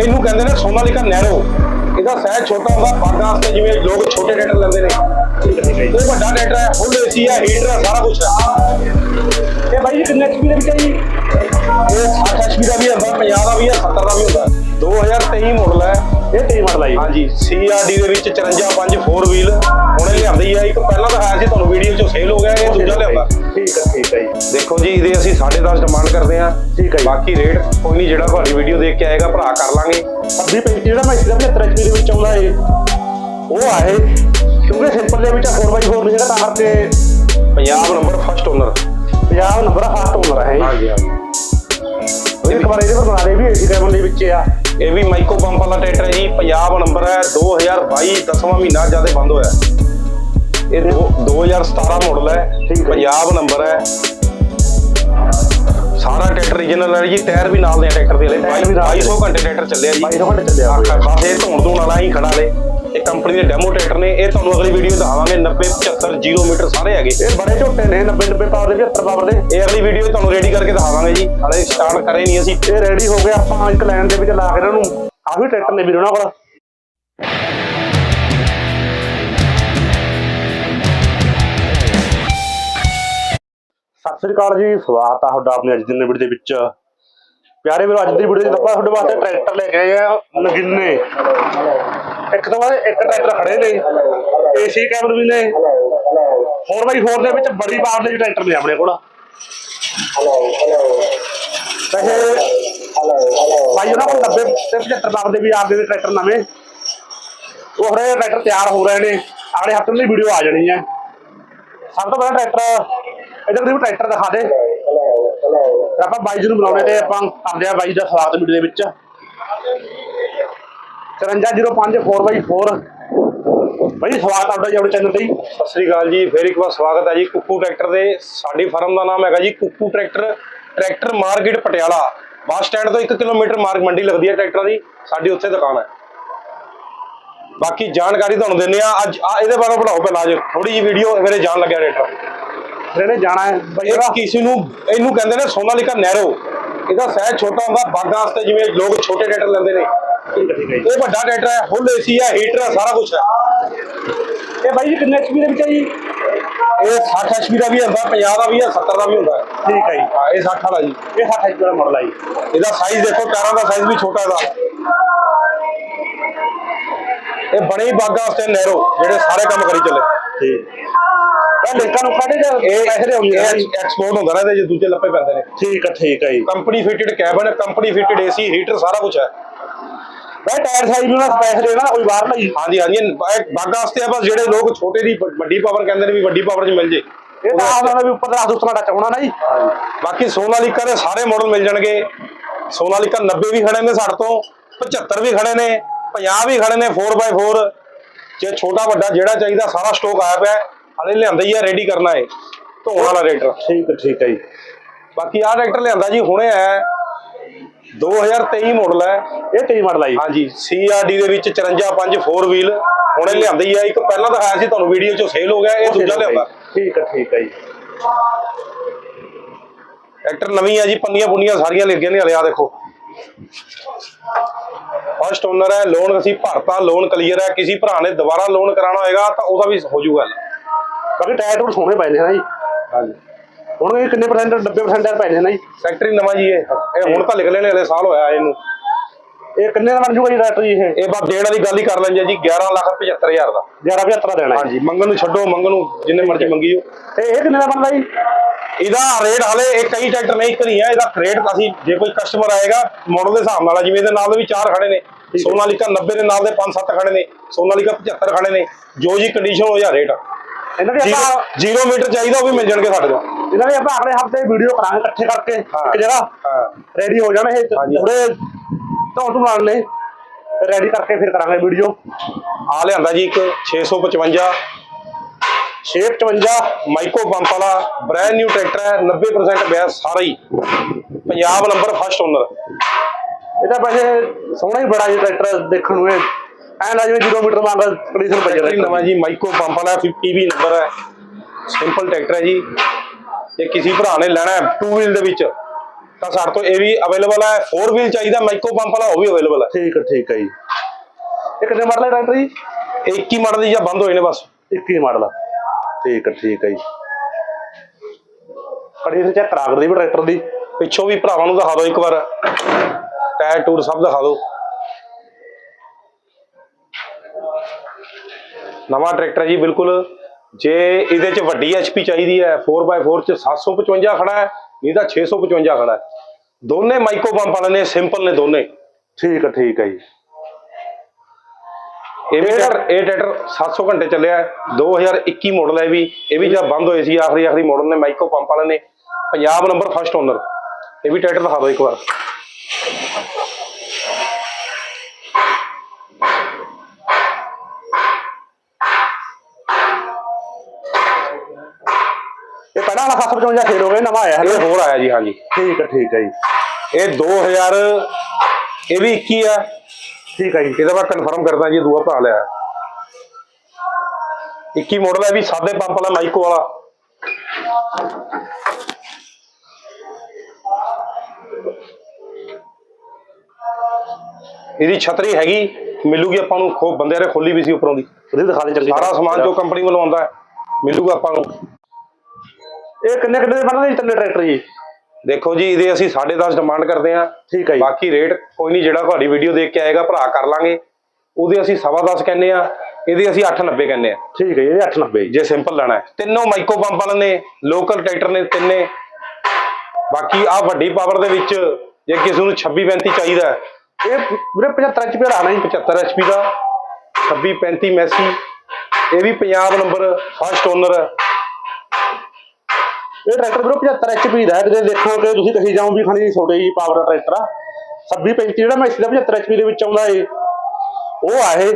ਇਹਨੂੰ ਕਹਿੰਦੇ ਨੇ ਸੋਨਾਲੀਕਾ ਨੈਰੋ ਇਹਦਾ ਸਾਈਜ਼ ਛੋਟਾ ਹੁੰਦਾ, ਬਾਗਾਂ ਵਾਸਤੇ ਜਿਵੇਂ ਲੋਕ ਛੋਟੇ ਟਰੈਕਟਰ ਲੈਂਦੇ ਨੇ। ਇਹ ਵੱਡਾ ਟਰੈਕਟਰ ਹੈ, ਫੁੱਲ ਏਸੀ ਹੈ ਹੀਟਰ ਹੈ, ਸਾਰਾ ਕੁਝ ਹੈ। ਇਹ ਬਾਈ ਜੀ ਕਿੰਨੇ ਐਚਪੀ ਦੇ ਵਿੱਚ ਹੈ ਜੀ? ਇਹ 60 ਐਚਪੀ ਦਾ ਵੀ ਹੁੰਦਾ 50 ਦਾ ਵੀ ਹੈ 70 ਦਾ ਵੀ ਹੁੰਦਾ। 2023 ਮਾਡਲ ਹੈ। ਇਹ ਤੇਜ਼ ਮਾਡਲ ਆ ਜੀ। ਹਾਂਜੀ ਸੀਆਰਡੀ ਦੇ ਵਿੱਚ 54 4 ਵੀਲ ਹੁਣੇ ਲਿਆਂਦੀ ਹੈ ਇੱਕ ਪਹਿਲਾਂ ਤਾਂ ਆਇਆ ਸੀ ਤੁਹਾਨੂੰ ਵੀਡੀਓ ਚੋਂ ਸੇਲ ਹੋ ਗਿਆ ਇਹ ਦੂਜਾ ਲਿਆਂਦਾ। ਠੀਕ ਹੈ ਠੀਕ ਹੈ ਜੀ। ਦੇਖੋ ਜੀ ਇਹਦੇ ਅਸੀਂ 10.5 ਡਿਮਾਂਡ ਕਰਦੇ ਆ। ਠੀਕ ਹੈ। ਬਾਕੀ ਰੇਟ ਕੋਈ ਨਹੀਂ ਜਿਹੜਾ ਤੁਹਾਡੀ ਵੀਡੀਓ ਦੇਖ ਕੇ ਆਏਗਾ ਭਰਾ ਕਰ ਲਾਂਗੇ। ਅੱਧੀ ਪੈਂਤੀ ਜਿਹੜਾ ਮੈਂ ਇਸਦਾ 75 ਐਚਪੀ ਦੇ ਵਿੱਚ ਆਉਂਦਾ ਏ ਉਹ ਆਏ ਕਿਉਂਕਿ ਸਿੰਪਲ ਦੇ ਵਿੱਚ 4x4 ਨਹੀਂ ਹੈਗਾ ਤਾਂ ਕਰਕੇ Punjab number first owner 50 number fast owner ਹੈ ਹਾਂਜੀ ਹਾਂਜੀ। ਇੱਕ ਵਾਰ ਇਹਦੇ ਪਰ ਬਣਾ ਦੇ ਵੀ ਏਸੀ ਕੈਬਨ ਦੇ ਵਿੱਚ ਆ। ਇਹ ਵੀ ਮਾਈਕੋ ਪੰਪ ਵਾਲਾ ਟਰੈਕਟਰ ਹੈ ਜੀ ਪੰਜਾਬ ਨੰਬਰ ਹੈ 2022 ਦਸਵਾਂ ਮਹੀਨਾ ਜ਼ਿਆਦਾ ਬੰਦ ਹੋਇਆ ਇਹ ਦੋ- 2017 ਮਾਡਲ ਹੈ। ਪੰਜਾਬ ਨੰਬਰ ਹੈ ਸਾਰਾ ਟਰੈਕਟਰ ਰੀਜਨਲ ਹੈ ਜੀ ਟਾਇਰ ਵੀ ਨਾਲ ਦੇ ਟਰੈਕਟਰ ਦੇ ਦੇ। 2200 ਘੰਟੇ ਟਰੈਕਟਰ ਚੱਲਿਆ ਜੀ 2200 ਘੰਟੇ ਚੱਲਿਆ। ਆਹ ਬਸ ਇਹ ਧੋਣ ਧੋਣ ਵਾਲਾ ਹੀ ਖੜਾ ਲੇ ਇਹ ਕੰਪਨੀ ਦੇ ਡੈਮੋ ਟਰੈਕਟਰ ਨੇ ਇਹ ਤੁਹਾਨੂੰ ਅਗਲੀ ਵੀਡੀਓ ਦਿਖਾਵਾਂਗੇ 90 75 0 ਮੀਟਰ ਸਾਰੇ ਹੈਗੇ। ਇਹ ਬੜੇ ਝੋਟੇ ਨੇ 90 90 ਪਾਵਰ ਦੇ 75 ਪਾਵਰ ਦੇ। ਇਹ ਅਗਲੀ ਵੀਡੀਓ ਤੁਹਾਨੂੰ ਰੈਡੀ ਕਰਕੇ ਦਿਖਾਵਾਂਗੇ ਜੀ। ਹਲੇ ਸਟਾਰਟ ਕਰੇ ਨਹੀਂ ਅਸੀਂ। ਇਹ ਰੈਡੀ ਹੋ ਗਏ ਆਪਾਂ ਇੱਕ ਲਾਈਨ ਦੇ ਵਿੱਚ ਲਾ ਕੇ ਇਹਨਾਂ ਨੂੰ। ਕਾਫੀ ਟਰੈਕਟਰ ਨੇ ਵੀਰ ਉਹਨਾਂ ਕੋਲ। ਸਤਿ ਸ੍ਰੀ ਅਕਾਲ ਜੀ ਸਵਾਗਤ ਆ ਤੁਹਾਡਾ ਆਪਣੀ ਅੱਜ ਦੀ ਵੀਡੀਓ ਦੇ ਵਿੱਚ। ਪਿਆਰੇ ਵੀਰੋ ਅੱਜ ਦੀ ਵੀਡੀਓ 'ਚ ਆਪਾਂ ਤੁਹਾਡੇ ਵਾਸਤੇ ਟਰੈਕਟਰ ਲੈ ਕੇ ਆਏ ਆ ਨਗਿੰਨੇ। ਇੱਕ ਤੋਂ ਬਾਅਦ ਇੱਕ ਟਰੈਕਟਰ ਖੜੇ ਨੇ ਏਸੀ ਕੈਮਰ ਵੀ ਨੇ। 4x4 ਦੇ ਵਿੱਚ ਬੜੀ ਪਾਵਰ ਦੇ ਟਰੈਕਟਰ ਨੇ ਆਪਣੇ ਕੋਲ। ਵੈਸੇ ਭਾਈ ਉਹਨਾਂ ਕੋਲ 90 ਤੇ 75 ਲੱਖ ਦੇ ਵੀ ਆਪਦੇ ਟਰੈਕਟਰ ਨਵੇਂ। ਉਹ ਹਰੇ ਟਰੈਕਟਰ ਤਿਆਰ ਹੋ ਰਹੇ ਨੇ। ਅਗਲੇ ਹਫ਼ਤੇ ਦੀ ਵੀਡੀਓ ਆ ਜਾਣੀ ਹੈ। ਸਭ ਤੋਂ ਪਹਿਲਾਂ ਟਰੈਕਟਰ, ਇਧਰ ਦੀ ਟਰੈਕਟਰ ਦਿਖਾ ਦੇ। ਆਪਾਂ ਬਾਈ ਜੀ ਨੂੰ ਬੁਲਾਉਣੇ ਤੇ ਆਪਾਂ ਕਰਦੇ ਆ ਬਾਈ ਦਾ ਸਵਾਗਤ ਵੀਡੀਓ ਦੇ ਵਿੱਚ। 5305 4x4 ਬਾਈ ਸਵਾਗਤ ਆਪਦਾ ਜੀ ਆਪਣੇ ਚੈਨਲ ਤੇ ਜੀ। ਸਤਿ ਸ੍ਰੀ ਅਕਾਲ ਜੀ ਫੇਰ ਇੱਕ ਵਾਰ ਸਵਾਗਤ ਹੈ ਜੀ ਕੁੱਕੂ ਟਰੈਕਟਰ ਦੇ। ਸਾਡੀ ਫਰਮ ਦਾ ਨਾਮ ਹੈਗਾ ਜੀ Kukku tractor tractor market Patiala. Bus stand ਤੋਂ 1 ਕਿਲੋਮੀਟਰ ਮਾਰਕ ਮੰਡੀ ਲੱਗਦੀ ਹੈ ਟਰੈਕਟਰਾਂ ਦੀ। ਸਾਡੀ ਉੱਥੇ ਦੁਕਾਨ ਹੈ। ਬਾਕੀ ਜਾਣਕਾਰੀ ਤੁਹਾਨੂੰ ਦਿੰਦੇ ਆ ਅੱਜ ਆ ਇਹਦੇ ਬਾਰੇ ਬਣਾਓ ਪਹਿਲਾਂ ਅੱਜ। ਥੋੜੀ ਜੀ ਵੀਡੀਓ ਮੇਰੇ ਜਾਣ ਲੱਗਿਆ ਟਰੈਕਟਰ ਫਿਰ ਇਹਨੇ ਜਾਣਾ ਹੈ। ਬਾਈ ਇਹ ਕਿਸੇ ਨੂੰ ਇਹਨੂੰ ਕਹਿੰਦੇ ਨੇ ਸੋਨਾਲੀਕਾ ਨੈਰੋ ਇਹਦਾ ਸਾਈਜ਼ ਛੋਟਾ ਹੁੰਦਾ ਬਾਗਾਂ ਵਾਸਤੇ ਜਿਵੇਂ ਲੋਕ ਛੋਟੇ ਟਰੈਕਟਰ ਲੈਂਦੇ ਨੇ। ਇਹ ਵੱਡਾ ਟਰੈਕਟਰ ਹੈ ਫੁੱਲ ਏਸੀ ਹੈ ਹੀਟਰ ਹੈ ਸਾਰਾ ਕੁਝ ਹੈ। ਇਹ ਬਾਈ ਜੀ ਕਿੰਨੇ ਐਚਪੀ ਦੇ ਵਿੱਚ ਹੈ ਜੀ? ਇਹ 60 ਐਚਪੀ ਦਾ ਵੀ ਹੁੰਦਾ 50 ਦਾ ਵੀ ਹੈ 70 ਦਾ ਵੀ ਹੁੰਦਾ ਠੀਕ ਹੈ ਜੀ। ਹਾਂ ਇਹ 60 ਵਾਲਾ ਜੀ। ਇਹ 60 ਐਚਪੀ ਦਾ ਮਾਡਲ ਹੈ ਜੀ। ਇਹਦਾ ਸਾਈਜ਼ ਦੇਖੋ ਟਾਇਰਾਂ ਦਾ ਸਾਈਜ਼ ਵੀ ਛੋਟਾ ਇਹਦਾ। ਇਹ ਬਣੇ ਬਾਗਾਂ ਵਾਸਤੇ ਨੈਰੋ ਜਿਹੜੇ ਸਾਰੇ ਕੰਮ ਕਰੀ ਚੱਲੇ। ਠੀਕ। ਇਹ ਲਿੰਕਾਂ ਨੂੰ ਕੱਢ ਕੇ ਇਹ ਪੈਸੇ ਦੇ ਆਉਂਦੇ ਆ। ਜੀ ਐਕਸਪੋਰਟ ਹੁੰਦਾ ਨਾ ਇਹਦੇ 'ਚ ਦੂਜੇ ਲੱਪੇ ਪੈਂਦੇ ਨੇ। ਠੀਕ ਹੈ ਠੀਕ ਹੈ ਜੀ। Company fitted cabin company fitted AC heater ਸਾਰਾ ਕੁਝ ਹੈ। ਬਾਈ ਟਾਇਰ ਸਾਈਜ਼ ਵੀ ਉਹਨਾਂ ਪੈਸੇ ਦੇਣਾ ਕੋਈ ਬਾਹਰ ਲਈ। ਹਾਂਜੀ ਹਾਂਜੀ ਬਾਗਾਂ ਵਾਸਤੇ ਆ ਬਸ ਜਿਹੜੇ ਲੋਕ ਛੋਟੇ ਦੀ ਵੱਡੀ ਪਾਵਰ ਕਹਿੰਦੇ ਨੇ ਵੀ ਵੱਡੀ ਪਾਵਰ 'ਚ ਮਿਲ ਜੇ। ਇਹ ਤਾਂ ਉਹਨਾਂ ਦਾ ਵੀ ਉੱਪਰ ਦਾ ਦੁਸਰਾ ਦਾ ਚਾਉਣਾ ਨਾ ਜੀ। ਬਾਕੀ ਸੋਨਾਲੀਕਾ ਦੇ ਸਾਰੇ ਮਾਡਲ ਮਿਲ ਜਾਣਗੇ। ਸੋਨਾਲੀਕਾ 90 ਵੀ ਖੜੇ ਨੇ ਸਾਡੇ ਤੋਂ 75 ਵੀ ਖੜੇ ਨੇ 50 ਵੀ ਖੜੇ ਨੇ 4x4 ਜੇ ਛੋਟਾ ਵੱਡਾ ਜਿਹੜਾ ਚਾਹੀਦਾ ਸਾਰਾ ਸਟਾਕ ਆਇਆ ਪਿਆ। ਹਲੇ ਲਿਆਂਦਾ ਹੀ ਆ ਰੈਡੀ ਕਰਨਾ ਹੈ ਧੋਣ ਵਾਲਾ ਟਰੈਕਟਰ ਠੀਕ ਹੈ ਠੀਕ ਹੈ ਜੀ। ਬਾਕੀ ਆਹ ਟਰੈਕਟਰ ਲਿਆਂਦਾ ਜੀ ਹੁਣੇ ਆਇਆ 2023 ਮਾਡਲ ਹੈ ਇਹ ਤੇਜ਼ ਮਾਡਲ ਆ ਜੀ। ਹਾਂਜੀ CRD ਦੇ ਵਿੱਚ 54 5 4 ਵੀਲ ਹੁਣੇ ਲਿਆਂਦਾ ਹੀ ਆ। ਇੱਕ ਪਹਿਲਾਂ ਤਾਂ ਆਇਆ ਸੀ ਤੁਹਾਨੂੰ ਵੀਡੀਓ 'ਚੋਂ ਸੇਲ ਹੋ ਗਿਆ ਇਹ ਦੂਜਾ ਲਿਆਂਦਾ। ਠੀਕ ਹੈ ਠੀਕ ਹੈ ਜੀ। ਟਰੈਕਟਰ ਨਵੀਂ ਆ ਜੀ ਪੰਨੀਆਂ ਪੁੰਨੀਆਂ ਸਾਰੀਆਂ ਲੱਗੀਆਂ ਨੇ ਹਲੇ ਆ ਦੇਖੋ। ਫਸਟ ਓਨਰ ਹੈ ਲੋਨ ਅਸੀਂ ਭਰਤਾ ਲੋਨ ਕਲੀਅਰ ਹੈ। ਕਿਸੇ ਭਰਾ ਨੇ ਦੁਬਾਰਾ ਲੋਨ ਕਰਾਉਣਾ ਹੋਏਗਾ ਤਾਂ ਉਹਦਾ ਵੀ ਹੋ ਜਾਊਗਾ ਬਾਕੀ ਟਾਇਰ ਟੂਰ ਸੋਹਣੇ ਪਏ ਨੇ ਨਾ ਜੀ। ਹਾਂਜੀ। ਹੁਣ ਇਹ ਕਿੰਨੇ ਪਰਸੈਂਟ 90% ਟਾਇਰ ਪਏ ਨੇ ਨਾ ਜੀ। ਫੈਕਟਰੀ ਨਵਾਂ ਜੀ ਇਹ। ਇਹ ਹੁਣ ਤਾਂ ਨਿਕਲੇ ਨੇ ਹਲੇ ਸਾਲ ਹੋਇਆ ਇਹਨੂੰ। ਇਹ ਕਿੰਨੇ ਦਾ ਬਣ ਜੂਗਾ ਜੀ ਟਰੈਕਟਰ ਜੀ ਇਹ? ਇਹ ਬਸ ਦੇਣ ਵਾਲੀ ਗੱਲ ਹੀ ਕਰ ਲੈਂਦੇ ਜੀ 11 ਲੱਖ 75000 ਦਾ। 11 75 ਦੇਣਾ ਜੀ ਹਾਂਜੀ ਮੰਗਣ ਨੂੰ ਛੱਡੋ ਮੰਗਣ ਨੂੰ ਜਿੰਨੇ ਮਰਜ਼ੀ ਮੰਗੀ ਜਾਓ ਤੇ ਇਹ ਕਿੰਨੇ ਦਾ ਬਣਦਾ ਜੀ? ਇਹਦਾ ਰੇਟ ਹਲੇ ਇਹ ਕਈ ਟਰੈਕਟਰ ਨਹੀਂ ਇੱਕ ਨਹੀਂ ਹੈ ਇਹਦਾ ਰੇਟ ਅਸੀਂ ਜੇ ਕੋਈ ਕਸਟਮਰ ਆਏਗਾ ਮਾਡਲ ਦੇ ਹਿਸਾਬ ਨਾਲ ਜਿਵੇਂ ਇਹਦੇ ਨਾਲ ਦੇ ਵੀ ਚਾਰ ਖੜੇ ਨੇ। ਸੋਨਾਲੀਕਾ 90 ਦੇ ਨਾਲ ਦੇ 5-7 ਖੜੇ ਨੇ ਸੋਨਾਲੀਕਾ 75 ਖੜੇ ਨੇ। ਜੋ ਜੀ ਕੰਡੀਸ਼ਨ ਹੋ ਜਾਂ ਰੇਟ ਇਹਨਾਂ ਦੀ ਆਪਾਂ ਜ਼ੀਰੋ ਮੀਟਰ ਚਾਹੀਦਾ ਉਹ ਵੀ ਮਿਲ ਜਾਣਗੇ ਸਾਡੇ ਕੋਲ ਇਹਨਾਂ ਦੀ ਆਪਾਂ ਅਗਲੇ ਹਫ਼ਤੇ ਵੀਡੀਓ ਕਰਾਂਗੇ ਇਕੱਠੇ ਕਰਕੇ ਇੱਕ ਜਗ੍ਹਾ ਰੈਡੀ ਹੋ ਜਾਣਾ ਇਹ। ਥੋੜੇ ਧੌਣ ਧੁਣ ਨਾਲ ਨੇ ਰੈਡੀ ਕਰਕੇ ਫਿਰ ਕਰਾਂਗੇ ਵੀਡੀਓ ਆ ਲਿਆਂਦਾ ਜੀ ਇੱਕ 655 655 ਮਾਈਕੋ ਪੰਪ ਵਾਲਾ ਬ੍ਰੈਂਡ ਨਿਊ ਟਰੈਕਟਰ ਹੈ 90% ਬੈਸ ਸਾਰਾ ਹੀ। ਪੰਜਾਬ ਨੰਬਰ ਫਸਟ ਓਨਰ ਇਹ ਤਾਂ ਵੈਸੇ ਸੋਹਣਾ ਹੀ ਬੜਾ ਜੀ ਟਰੈਕਟਰ ਦੇਖਣ ਨੂੰ ਇਹ। ਐਂ ਲੱਗ ਜਿਵੇਂ ਕਿਲੋਮੀਟਰ ਮੰਗ ਕੰਡੀਸ਼ਨ ਪਈ ਟਰੈਕਟਰ ਹੀ ਜਾਂਦਾ ਨਵਾਂ ਜੀ ਮਾਈਕੋ ਪੰਪ ਵਾਲਾ 50 ਵੀ ਨੰਬਰ ਹੈ। ਸਿੰਪਲ ਟਰੈਕਟਰ ਹੈ ਜੀ। ਜੇ ਕਿਸੇ ਭਰਾ ਨੇ ਲੈਣਾ ਹੈ ਟੂ ਵੀਲ ਦੇ ਵਿੱਚ ਤਾਂ ਸਾਡੇ ਤੋਂ ਇਹ ਵੀ ਅਵੇਲੇਬਲ ਹੈ। 4 ਵੀਲ ਚਾਹੀਦਾ ਮਾਈਕੋ ਪੰਪ ਵਾਲਾ ਉਹ ਵੀ ਅਵੇਲੇਬਲ ਹੈ। ਠੀਕ ਹੈ ਠੀਕ ਹੈ ਜੀ। ਇਹ ਕਿੰਨੇ ਮਾਡਲ ਹੈ ਟਰੈਕਟਰ ਜੀ? ਇਹ 21 ਮਾਡਲ ਦੀ ਜਾਂ ਬੰਦ ਹੋਏ ਨੇ ਬਸ। 21 ਮਾਡਲ ਠੀਕ ਹੈ ਠੀਕ ਹੈ ਜੀ। ਕੜੀ ਫਿਰ ਚੈੱਕ ਕਰਾ ਕਰਦੀ ਵੀ ਟਰੈਕਟਰ ਦੀ। ਪਿੱਛੋਂ ਵੀ ਭਰਾਵਾਂ ਨੂੰ ਦਿਖਾ ਦਿਓ ਇੱਕ ਵਾਰ। ਟਾਇਰ ਟੂਰ ਸਭ ਦਿਖਾ ਦਿਓ। ਨਵਾਂ ਟਰੈਕਟਰ ਹੈ ਜੀ ਬਿਲਕੁਲ। ਜੇ ਇਹਦੇ ਚ ਵੱਡੀ ਐਚਪੀ ਚਾਹੀਦੀ ਹੈ 4x4 ਚ 755 ਖੜਾ ਹੈ ਨਹੀਂ ਤਾਂ 655 ਖੜਾ ਹੈ। ਦੋਨੇ ਮਾਈਕੋ ਪੰਪ ਵਾਲੇ ਨੇ ਸਿੰਪਲ ਨੇ ਦੋਨੇ। ਠੀਕ ਹੈ ਠੀਕ ਹੈ ਜੀ। ਇਹ ਵੀ ਟਰੈਕਟਰ ਇਹ ਟਰੈਕਟਰ 700 ਘੰਟੇ ਚੱਲਿਆ ਹੈ 2021 ਮਾਡਲ ਹੈ ਵੀ। ਇਹ ਵੀ ਜਦ ਬੰਦ ਹੋਏ ਸੀ ਆਖਰੀ ਆਖਰੀ ਮਾਡਲ ਨੇ ਮਾਈਕੋ ਪੰਪ ਵਾਲੇ ਨੇ। ਪੰਜਾਬ ਨੰਬਰ ਫਸਟ ਓਨਰ ਇਹ ਵੀ ਟਰੈਕਟਰ ਦਿਖਾ ਦਿਓ ਇੱਕ ਵਾਰ। ਵਾਲਾ 755 ਫੇਲ ਹੋ ਗਿਆ ਨਵਾਂ ਆਇਆ ਹੈ ਇਹ ਹੋਰ ਆਇਆ ਜੀ ਹਾਂਜੀ। ਠੀਕ ਹੈ ਠੀਕ ਹੈ ਜੀ। ਇਹ 2000 ਇਹ ਵੀ 21 ਆ। ਠੀਕ ਹੈ ਜੀ। ਇਹਦਾ ਮੈਂ ਕਨਫਰਮ ਕਰਦਾ ਜੀ ਦੂਆ ਭਰਾ ਲਿਆ। 21 ਮਾਡਲ ਹੈ ਵੀ ਸਾਦੇ ਪੰਪ ਵਾਲਾ ਮਾਈਕੋ ਵਾਲਾ। ਇਹਦੀ ਛਤਰੀ ਹੈਗੀ ਮਿਲੂਗੀ ਆਪਾਂ ਨੂੰ ਖੋ ਬੰਦੇ ਨੇ ਖੋਲੀ ਵੀ ਸੀ ਉੱਪਰੋਂ ਦੀ। ਉਹਦੀ ਦਿਖਾ ਦੇ ਚੰਗੀ ਸਾਰਾ ਸਮਾਨ ਜੋ ਕੰਪਨੀ ਵੱਲੋਂ ਆਉਂਦਾ ਹੈ ਮਿਲੂਗਾ ਆਪਾਂ ਨੂੰ। ਇਹ ਕਿੰਨੇ ਕਿੰਨੇ ਦੇ ਬਣਦੇ ਜੀ ਤਿੰਨੇ ਟਰੈਕਟਰ ਜੀ? ਦੇਖੋ ਜੀ ਇਹਦੇ ਅਸੀਂ 10.5 ਡਿਮਾਂਡ ਕਰਦੇ ਹਾਂ। ਠੀਕ ਹੈ ਜੀ। ਬਾਕੀ ਰੇਟ ਕੋਈ ਨਹੀਂ ਜਿਹੜਾ ਤੁਹਾਡੀ ਵੀਡੀਓ ਦੇਖ ਕੇ ਆਏਗਾ ਭਰਾ ਕਰ ਲਾਂਗੇ। ਉਹਦੇ ਅਸੀਂ ਸਵਾ ਦਸ ਕਹਿੰਦੇ ਆ ਇਹਦੇ ਅਸੀਂ 890 ਕਹਿੰਦੇ ਆ ਠੀਕ ਹੈ ਜੀ ਇਹ 890 ਜੀ। ਸਿੰਪਲ ਲੈਣਾ ਹੈ। ਤਿੰਨੋਂ ਮਾਈਕੋ ਪੰਪ ਵਾਲੇ ਨੇ ਲੋਕਲ ਟਰੈਕਟਰ ਨੇ ਤਿੰਨੇ। ਬਾਕੀ ਆ ਵੱਡੀ ਪਾਵਰ ਦੇ ਵਿੱਚ ਜੇ ਕਿਸੇ ਨੂੰ 26 35 ਚਾਹੀਦਾ ਹੈ, ਇਹ ਵੀਰੇ 75 ਇੰਚ ਪਿਆ ਆਣਾ ਜੀ 75 HP ਦਾ। 26 35 ਮੈਸੀ ਇਹ ਵੀ ਪੰਜਾਬ ਨੰਬਰ ਫਸਟ ਓਨਰ ਇਹ ਟਰੈਕਟਰ ਵੀਰੇ 75 HP ਦਾ ਹੈ ਜੇ ਦੇਖੋਗੇ ਤੁਸੀਂ ਕਹੀ ਜਾਓ ਵੀ ਖਾਣੀ ਛੋਟੇ ਜੀ ਪਾਵਰ ਦਾ ਟਰੈਕਟਰ ਆ। 26 35 ਜਿਹੜਾ ਮੈਂ ਇਸ ਦਾ 75 HP ਦੇ ਵਿੱਚ ਆਉਂਦਾ ਏ ਉਹ ਆ ਇਹ।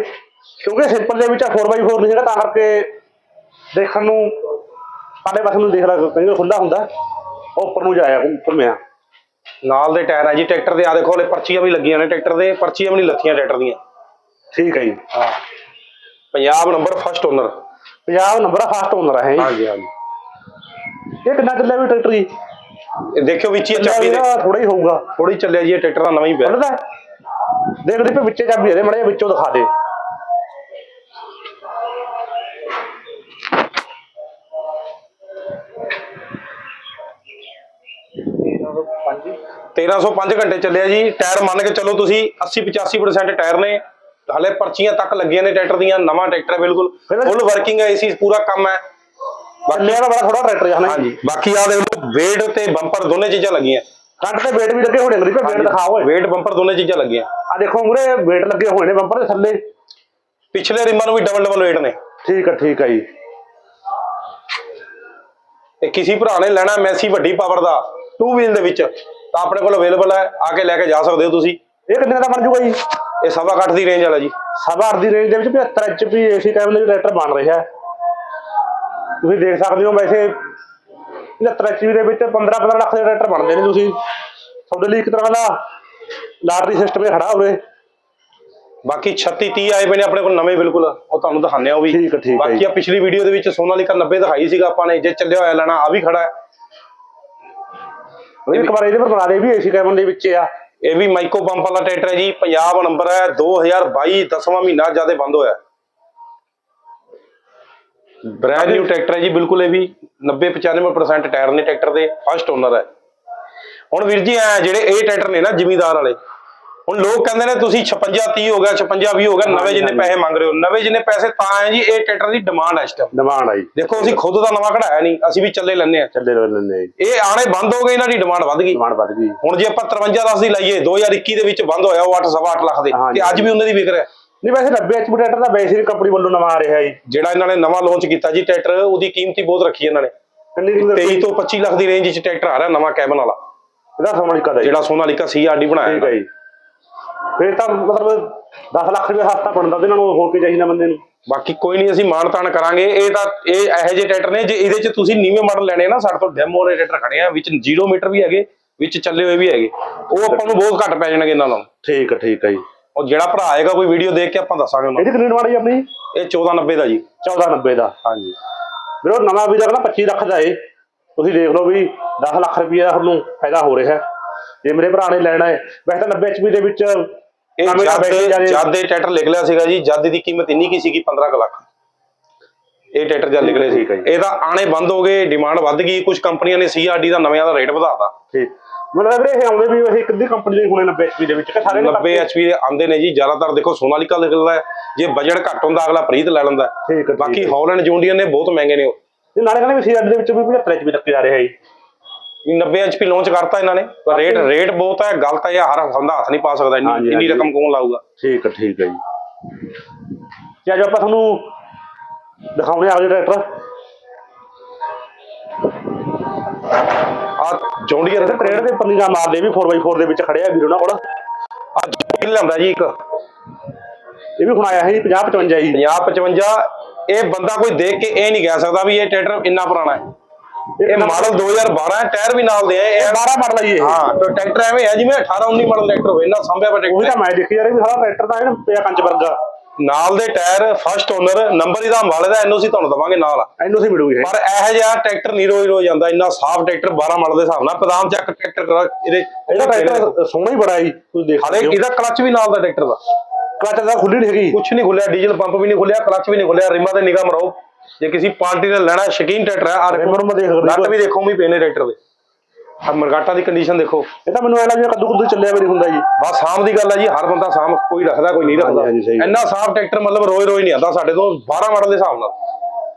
ਕਿਉਂਕਿ ਸਿੰਪਲ ਦੇ ਵਿੱਚ 4x4 ਨਹੀਂ ਹੈਗਾ ਤਾਂ ਕਰਕੇ ਦੇਖਣ ਨੂੰ ਸਾਡੇ ਪਾਸੇ ਨੂੰ ਦੇਖ ਲਾ ਕਹਿੰਦੇ ਖੁੱਲਾ ਹੁੰਦਾ। ਉਹ ਉੱਪਰ ਨੂੰ ਜਾਇਆ ਘੁੰਮਿਆ ਨਾਲ ਦੇ ਟਾਇਰ ਹੈ ਜੀ ਟਰੈਕਟਰ ਦੇ ਆ ਦੇਖੋ ਹਲੇ ਪਰਚੀਆਂ ਵੀ ਲੱਗੀਆਂ ਨੇ ਟਰੈਕਟਰ ਦੇ ਪਰਚੀਆਂ ਵੀ ਨਹੀਂ ਲੱਥੀਆਂ ਟਰੈਕਟਰ ਦੀਆਂ। ਠੀਕ ਹੈ ਜੀ। ਹਾਂ। Punjab number first owner Punjab number ਆ ਫਾਸਟ ਓਨਰ ਹੈ ਹਾਂਜੀ ਹਾਂਜੀ। ਇਹ ਕਿੰਨਾ ਚੱਲਿਆ ਵੀ ਟਰੈਕਟਰ ਜੀ? ਦੇਖਿਓ ਵਿੱਚ ਹੀ ਚਾਬੀ ਦੇ। ਥੋੜਾ ਹੀ ਹੋਊਗਾ। ਥੋੜੀ ਚੱਲਿਆ ਜੀ ਇਹ ਟਰੈਕਟਰ ਦਾ ਨਵਾਂ ਹੀ ਪਿਆ। ਖੁੱਲਦਾ ਦੇਖ ਦੇ ਪੇ ਵਿੱਚੇ ਚਾਬੀ ਇਹਦੇ ਮੜੇ ਵਿੱਚੋਂ ਦਿਖਾ ਦੇ। ਪੰਜ 1305 ਘੰਟੇ ਚੱਲਿਆ ਜੀ ਟਾਇਰ ਮੰਨ ਕੇ ਚੱਲੋ ਤੁਸੀਂ 80 85% ਟਾਇਰ ਨੇ। ਹਲੇ ਪਰਚੀਆਂ ਤੱਕ ਲੱਗੀਆਂ ਨੇ ਟਰੈਕਟਰ ਦੀਆਂ ਨਵਾਂ ਟਰੈਕਟਰ ਹੈ ਬਿਲਕੁਲ। ਫੁੱਲ ਵਰਕਿੰਗ ਹੈ ਏਸੀ ਪੂਰਾ ਕੰਮ ਹੈ। ਬੱਲੇ ਦਾ ਬੜਾ ਥੋੜਾ ਟਰੈਕਟਰ ਜਾਣਾ ਹਾਂਜੀ ਬਾਕੀ ਆ ਦੇਖ ਲਓ ਵੇਟ ਤੇ ਬੰਪਰ ਦੋਨੇ ਚੀਜ਼ਾਂ ਲੱਗੀਆਂ। ਕੱਟ ਤੇ ਵੇਟ ਵੀ ਲੱਗੇ ਹੋਣੇ ਗਰੀ ਪੇ ਵੇਟ ਦਿਖਾ ਓਏ ਵੇਟ ਬੰਪਰ ਦੋਨੇ ਚੀਜ਼ਾਂ ਲੱਗੀਆਂ। ਆ ਦੇਖੋ ਮੂਰੇ ਵੇਟ ਲੱਗੇ ਹੋਏ ਨੇ ਬੰਪਰ ਦੇ ਥੱਲੇ। ਪਿਛਲੇ ਰਿਮਾਂ ਨੂੰ ਵੀ ਡਬਲ ਡਬਲ ਵੇਟ ਨੇ। ਠੀਕ ਹੈ ਠੀਕ ਹੈ ਜੀ। ਤੇ ਕਿਸੇ ਭਰਾ ਨੇ ਲੈਣਾ ਮੈਸੀ ਵੱਡੀ ਪਾਵਰ ਦਾ 2 ਵੀਲ ਦੇ ਵਿੱਚ ਤਾਂ ਆਪਣੇ ਕੋਲ ਅਵੇਲੇਬਲ ਹੈ ਆ ਕੇ ਲੈ ਕੇ ਜਾ ਸਕਦੇ ਹੋ ਤੁਸੀਂ। ਇਹ ਕਿੰਨੇ ਦਾ ਬਣ ਜੂਗਾ ਜੀ? ਇਹ ਸਵਾ ਕੱਟ ਦੀ ਰੇਂਜ ਵਾਲਾ ਜੀ। ਸਵਾ ਅੱਠ ਦੀ ਰੇਂਜ ਦੇ ਵਿੱਚ 75 ਇੰਚ ਵੀ ਏਸੀ ਟਾਈਮ ਦੇ ਟਰੈਕਟਰ ਬਣ ਰਿਹਾ ਹੈ। ਤੁਸੀਂ ਦੇਖ ਸਕਦੇ ਹੋ ਵੈਸੇ 75 ਇੰਚ ਦੇ ਵਿੱਚ 15 15 ਲੱਖ ਦੇ ਟਰੈਕਟਰ ਬਣਦੇ ਨੇ ਤੁਸੀਂ। ਤੁਹਾਡੇ ਲਈ ਇੱਕ ਤਰ੍ਹਾਂ ਦਾ ਲਾਟਰੀ ਸਿਸਟਮ ਖੜਾ ਹੋਵੇ। ਬਾਕੀ 36 30 ਆਏ ਪਏ ਨੇ ਆਪਣੇ ਕੋਲ ਨਵੇਂ ਬਿਲਕੁਲ। ਉਹ ਤੁਹਾਨੂੰ ਦਿਖਾਉਂਦੇ ਆ ਉਹ ਵੀ। ਠੀਕ ਹੈ, ਠੀਕ ਹੈ ਬਾਕੀ। ਆ ਪਿਛਲੀ ਵੀਡੀਓ ਦੇ ਵਿੱਚ ਸੋਨਾਲੀਕਾ 90 ਦਿਖਾਈ ਸੀਗਾ ਆਪਾਂ ਨੇ। ਜੇ ਚੱਲਿਆ ਹੋਇਆ ਲੈਣਾ ਆ ਵੀ ਖੜਾ ਹੈ। ਇੱਕ ਵਾਰ ਇਹਦੇ ਪਰ ਬਣਾ ਦੇ ਵੀ ਏਸੀ ਕੈਬਨ ਦੇ ਵਿੱਚ ਆ। ਇਹ ਵੀ ਮਾਈਕੋ ਪੰਪ ਵਾਲਾ ਟਰੈਕਟਰ ਹੈ ਜੀ। ਪੰਜਾਬ ਨੰਬਰ ਹੈ। 2022 ਦਸਵਾਂ ਮਹੀਨਾ ਜ਼ਿਆਦਾ ਬੰਦ ਹੋਇਆ। ਬ੍ਰੈਂਡ ਨਿਊ ਟਰੈਕਟਰ ਹੈ ਜੀ ਬਿਲਕੁਲ ਇਹ ਵੀ 90 95% ਟਾਇਰ ਨੇ ਟਰੈਕਟਰ ਦੇ ਫਸਟ ਓਨਰ ਹੈ। ਹੁਣ ਵੀਰ ਜੀ ਐ ਜਿਹੜੇ ਇਹ ਟਰੈਕਟਰ ਨੇ ਨਾ ਜ਼ਿਮੀਦਾਰ ਵਾਲੇ ਹੁਣ ਲੋਕ ਕਹਿੰਦੇ ਨੇ ਤੁਸੀਂ 56 30 ਹੋ ਗਿਆ 56 20 ਹੋ ਗਿਆ ਨਵੇਂ ਜਿੰਨੇ ਪੈਸੇ ਮੰਗ ਰਹੇ ਹੋ ਨਵੇਂ ਜਿੰਨੇ ਪੈਸੇ ਤਾਂ ਹੈ ਜੀ ਇਹ ਟਰੈਕਟਰ ਦੀ ਡਿਮਾਂਡ ਹੈ ਇਸ ਟਾਈਮ ਡਿਮਾਂਡ ਆਈ ਦੇਖੋ ਅਸੀਂ ਖੁਦ ਦਾ ਨਵਾਂ ਕਢਾਇਆ ਨਹੀਂ ਅਸੀਂ ਵੀ ਚੱਲੇ ਲੈਣੇ ਆ ਚੱਲੇ ਲੈਣੇ ਇਹ ਆਣੇ ਬੰਦ ਹੋ ਗਏ ਇਹਨਾਂ ਦੀ ਡਿਮਾਂਡ ਵੱਧ ਗਈ। ਡਿਮਾਂਡ ਵੱਧ ਗਈ। ਹੁਣ ਜੇ ਆਪਾਂ 53 10 ਦੀ ਲਾਈਏ 2021 ਦੇ ਵਿੱਚ ਬੰਦ ਹੋਇਆ ਉਹ 8 ਸਵਾ 8 ਲੱਖ ਦੇ। ਤੇ ਅੱਜ ਵੀ ਉਹਨਾਂ ਦੀ ਵਿਕ ਰਿਹਾ। ਨਹੀਂ ਵੈਸੇ 90 ਐਚਪੀ ਟਰੈਕਟਰ ਦਾ ਵੈਸੇ ਕੰਪਨੀ ਵੱਲੋਂ ਨਵਾਂ ਆ ਰਿਹਾ ਜੀ। ਜਿਹੜਾ ਇਹਨਾਂ ਨੇ ਨਵਾਂ ਲਾਂਚ ਕੀਤਾ ਜੀ ਟਰੈਕਟਰ ਉਹਦੀ ਕੀਮਤ ਹੀ ਬਹੁਤ ਰੱਖੀ ਇਹਨਾਂ ਨੇ। ਕਿੰਨੀ ਦੀ 23 ਤੋਂ 25 ਲੱਖ ਦੀ ਰੇਂਜ 'ਚ ਟਰੈਕਟਰ ਆ ਰਿਹਾ ਨਵਾਂ ਕੈਬਨ ਵਾਲਾ। ਇਹਦਾ ਸੋਨਾਲੀਕਾ ਦਾ। ਜਿਹੜਾ ਸੋਨਾਲੀਕਾ ਸੀਆਰਡੀ ਬਣਾਇਆ ਠੀਕ ਹੈ ਜੀ। ਫਿਰ ਤਾਂ ਮਤਲਬ 10 ਲੱਖ ਰੁਪਏ ਹਸਤਾ ਬਣਦਾ ਤੇ ਇਹਨਾਂ ਨੂੰ ਹੋਰ ਕੀ ਚਾਹੀਦਾ ਬੰਦੇ ਨੂੰ? ਬਾਕੀ ਕੋਈ ਨਹੀਂ ਅਸੀਂ ਮਾਣ ਤਾਣ ਕਰਾਂਗੇ। ਇਹ ਤਾਂ ਇਹ ਇਹੋ ਜਿਹੇ ਟਰੈਕਟਰ ਨੇ ਜੇ ਇਹਦੇ 'ਚ ਤੁਸੀਂ ਨੀਵੇਂ ਮਾਡਲ ਲੈਣੇ ਨਾ ਸਾਡੇ ਤੋਂ ਡੈਮੋ ਵਾਲੇ ਟਰੈਕਟਰ ਖੜੇ ਆ ਵਿੱਚ 0 ਮੀਟਰ ਵੀ ਹੈਗੇ ਵਿੱਚ ਚੱਲੇ ਹੋਏ ਵੀ ਹੈਗੇ। ਉਹ ਆਪਾਂ ਨੂੰ ਬਹੁਤ ਘੱਟ ਪੈ ਜਾਣਗੇ ਇਹਨਾਂ ਨਾਲੋਂ। ਠੀਕ ਹੈ ਠੀਕ ਹੈ ਜੀ। ਉਹ ਜਿਹੜਾ ਭਰਾ ਆਏਗਾ ਕੋਈ ਵੀਡੀਓ ਦੇਖ ਕੇ ਆਪਾਂ ਦੱਸਾਂਗੇ ਉਹਨੂੰ ਇਹਦੀ ਡਿਮਾਂਡ ਹੈ ਆਪਣੀ? ਇਹ 1490 ਦਾ ਜੀ। 1490 ਦਾ। ਹਾਂਜੀ। ਵੀਰੋ ਨਵਾਂ ਵੀਜ਼ਾ ਕਹਿੰਦਾ 25 ਲੱਖ ਦਾ ਏ। ਤੁਸੀਂ ਦੇਖ ਲਓ ਵੀ 10 ਲੱਖ ਰੁਪਏ ਦਾ ਤੁਹਾਨੂੰ ਫਾਇਦਾ ਹੋ ਰਿਹਾ ਜੇ ਮੇਰੇ ਭਰਾ ਨੇ ਲੈਣਾ ਹੈ ਵੈਸੇ ਤਾਂ 90 HP ਦੇ ਵਿੱਚ ਇਹ ਦਾ ਜਦ ਇਹ ਟਰੈਕਟਰ ਲਿਖ ਲਿਆ ਸੀਗਾ ਜੀ ਜਦ ਦੀ ਕੀਮਤ ਇੰਨੀ ਕੀ ਸੀਗੀ? 15 ਕੁ ਲੱਖ। ਇਹ ਟਰੈਕਟਰ ਜਦ ਨਿਕਲੇ ਸੀ। ਇਹਦਾ ਆਣੇ ਬੰਦ ਹੋ ਗਏ ਡਿਮਾਂਡ ਵੱਧ ਗਈ। ਕੁਝ ਕੰਪਨੀਆਂ ਨੇ ਸੀਆਰਡੀ ਦਾ ਨਵਿਆਂ ਦਾ ਰੇਟ ਵਧਾਤਾ ਠੀਕ। ਲੱਗ ਰਿਹਾ ਇਹ ਆਉਂਦੇ ਵੀ ਇਹ ਇੱਕ ਅੱਧੀ ਕੰਪਨੀ ਦੇ ਹੁਣੇ 90 HP ਦੇ ਵਿੱਚ ਕਿ ਸਾਰੇ ਨੇ 90 ਐਚਪੀ ਦੇ ਆਂਦੇ ਨੇ ਜੀ ਜ਼ਿਆਦਾਤਰ ਦੇਖੋ ਸੋਨਾਲੀਕਾ ਨਿਕਲਦਾ ਹੈ ਜੇ ਬਜਟ ਘੱਟ ਹੁੰਦਾ ਅਗਲਾ ਪ੍ਰੀਤ ਲੈ ਲੈਂਦਾ ਹੈ। ਠੀਕ ਹੈ, ਬਾਕੀ ਹੈ। ਹੌਲੈਂਡ ਜੂੰਡੀਅਨ ਨੇ ਬਹੁਤ ਮਹਿੰਗੇ ਨੇ ਉਹ ਇਹ ਨਾਲੇ ਕਹਿੰਦੇ ਵੀ ਸੀਆਰ ਦੇ ਵਿੱਚ ਵੀ 75 HP ਤੱਕ ਜਾ ਰਿਹਾ ਹੈ ਜੀ 90 ਐਚਪੀ ਲਾਂਚ ਕਰਤਾ ਇਹਨਾਂ ਨੇ ਪਰ ਰੇਟ ਰੇਟ ਬਹੁਤ ਹੈ ਗੱਲ ਤਾਂ ਇਹ ਹਰ ਬੰਦਾ ਹੱਥ ਨਹੀਂ ਪਾ ਸਕਦਾ ਇੰਨੀ ਇੰਨੀ। ਰਕਮ ਕੌਣ ਲਾਊਗਾ ਠੀਕ ਹੈ ਠੀਕ ਹੈ ਜੀ ਤੇ ਅੱਜ ਆਪਾਂ ਤੁਹਾਨੂੰ ਦਿਖਾਉਣੇ ਆ ਗਏ ਟਰੈਕਟਰ ਆ ਜੌਂਡੀਅਰ ਇਹਦੇ ਟ੍ਰੇਡ ਦੇ ਪੰਨੀਆਂ ਮਾਰਦੇ ਵੀ 4x4 ਦੇ ਵਿੱਚ ਖੜਿਆ ਵੀਰ ਉਹਨਾਂ ਕੋਲ। ਆ ਜੌਂਡੀਅਰ ਲਿਆਂਦਾ ਜੀ ਇੱਕ। ਇਹ ਵੀ ਹੁਣ ਆਇਆ ਹੈ ਜੀ 50 55 ਜੀ। 50 55 ਇਹ ਬੰਦਾ ਕੋਈ ਦੇਖ ਕੇ ਇਹ ਨਹੀਂ ਕਹਿ ਸਕਦਾ ਵੀ ਇਹ ਟਰੈਕਟਰ ਇੰਨਾ ਪੁਰਾਣਾ ਹੈ। ਇਹ ਮਾਡਲ 2012 ਹੈ ਟਾਇਰ ਵੀ ਨਾਲ ਦੇ ਆ ਇਹ 12 ਮਾਡਲ ਹੈ ਜੀ ਇਹ। ਹਾਂ ਤੇ ਟਰੈਕਟਰ ਐਵੇਂ ਹੈ ਜਿਵੇਂ 18 19 ਮਾਡਲ ਟਰੈਕਟਰ ਹੋਵੇ ਇੰਨਾ ਸੰਭਿਆ ਵਾ ਉਹੀ ਟਰੈਕਟਰ। ਤਾਂ ਮੈਂ ਦੇਖੀ ਜਾ ਰਹੀ ਵੀ ਸਾਰਾ ਟਰੈਕਟਰ ਦਾ ਇਹਨੂੰ ਪਿਆ ਕੰਚ ਵਰਗਾ। ਨਾਲ ਦੇ ਟਾਇਰ ਫਸਟ ਓਨਰ ਨੰਬਰ ਇਹਦਾ ਅੰਬਾਲੇ ਦਾ ਐਨਓਸੀ ਤੁਹਾਨੂੰ ਦਵਾਂਗੇ ਨਾਲ। ਇਹਨੂੰ ਸੀ ਮਿਲੂਗੀ। ਪਰ ਇਹੋ ਜਿਹਾ ਟਰੈਕਟਰ ਨਹੀਂ ਰੋਜ਼ ਰੋਜ਼ ਜਾਂਦਾ ਇੰਨਾ ਸਾਫ਼ ਟਰੈਕਟਰ 12 ਮਾਡਲ ਦੇ ਹਿਸਾਬ ਨਾਲ ਪਦਾਮ ਚੱਕ ਟਰੈਕਟਰ ਇਹਦੇ ਇਹਦਾ ਟਰੈਕਟਰ ਸੋਹਣਾ ਹੀ ਬੜਾ ਹੈ ਤੁਸੀਂ ਦੇਖ ਸਕਦੇ ਹੋ। ਇਹਦਾ ਕਲਚ ਵੀ ਨਾਲ ਦਾ ਟਰੈਕਟਰ ਦਾ। ਕਲਚ ਦਾ ਖੁੱਲੀ ਨਹੀਂ ਹੈਗੀ। ਕੁਝ ਨਹੀਂ ਖੁੱਲਿਆ ਡੀਜ਼ਲ ਪੰਪ ਵੀ ਨਹੀਂ ਖੁੱਲਿਆ ਕਲਚ ਵੀ ਨਹੀਂ ਖੁੱਲਿਆ ਰਿਮਾਂ ਤੇ ਨਿਗਾਹ ਮਰਾਓ। ਜੇ ਕਿਸੇ ਪਾਰਟੀ ਨੇ ਲੈਣਾ ਸ਼ਕੀਨ ਟਰੈਕਟਰ ਆ ਰਿਮਾਂ ਰੁਮਾਂ ਦੇਖ ਹੋ। ਵੀ ਦੇਖੋ ਵੀ ਪੇਨੇ ਟਰੈਕਟਰ ਦੇ। ਆ ਮਰਗਾਟਾ ਦੀ ਕੰਡੀਸ਼ਨ ਦੇਖੋ। ਇਹ ਤਾਂ ਮੈਨੂੰ ਐ ਲੱਗਦਾ ਕੱਦੂ ਕੁੱਦੂ ਚੱਲਿਆ ਵੀ ਨਹੀਂ ਹੁੰਦਾ ਜੀ। ਬਸ ਸਾਮ ਦੀ ਗੱਲ ਹੈ ਜੀ ਹਰ ਬੰਦਾ ਸਾਮ ਕੋਈ ਰੱਖਦਾ ਕੋਈ ਨਹੀਂ ਰੱਖਦਾ। ਇੰਨਾ ਸਾਫ਼ ਟਰੈਕਟਰ ਮਤਲਬ ਰੋਜ਼ ਰੋਜ਼ ਨਹੀਂ ਆਉਂਦਾ ਸਾਡੇ ਤੋਂ 12 ਮਾਡਲ ਦੇ ਹਿਸਾਬ ਨਾਲ।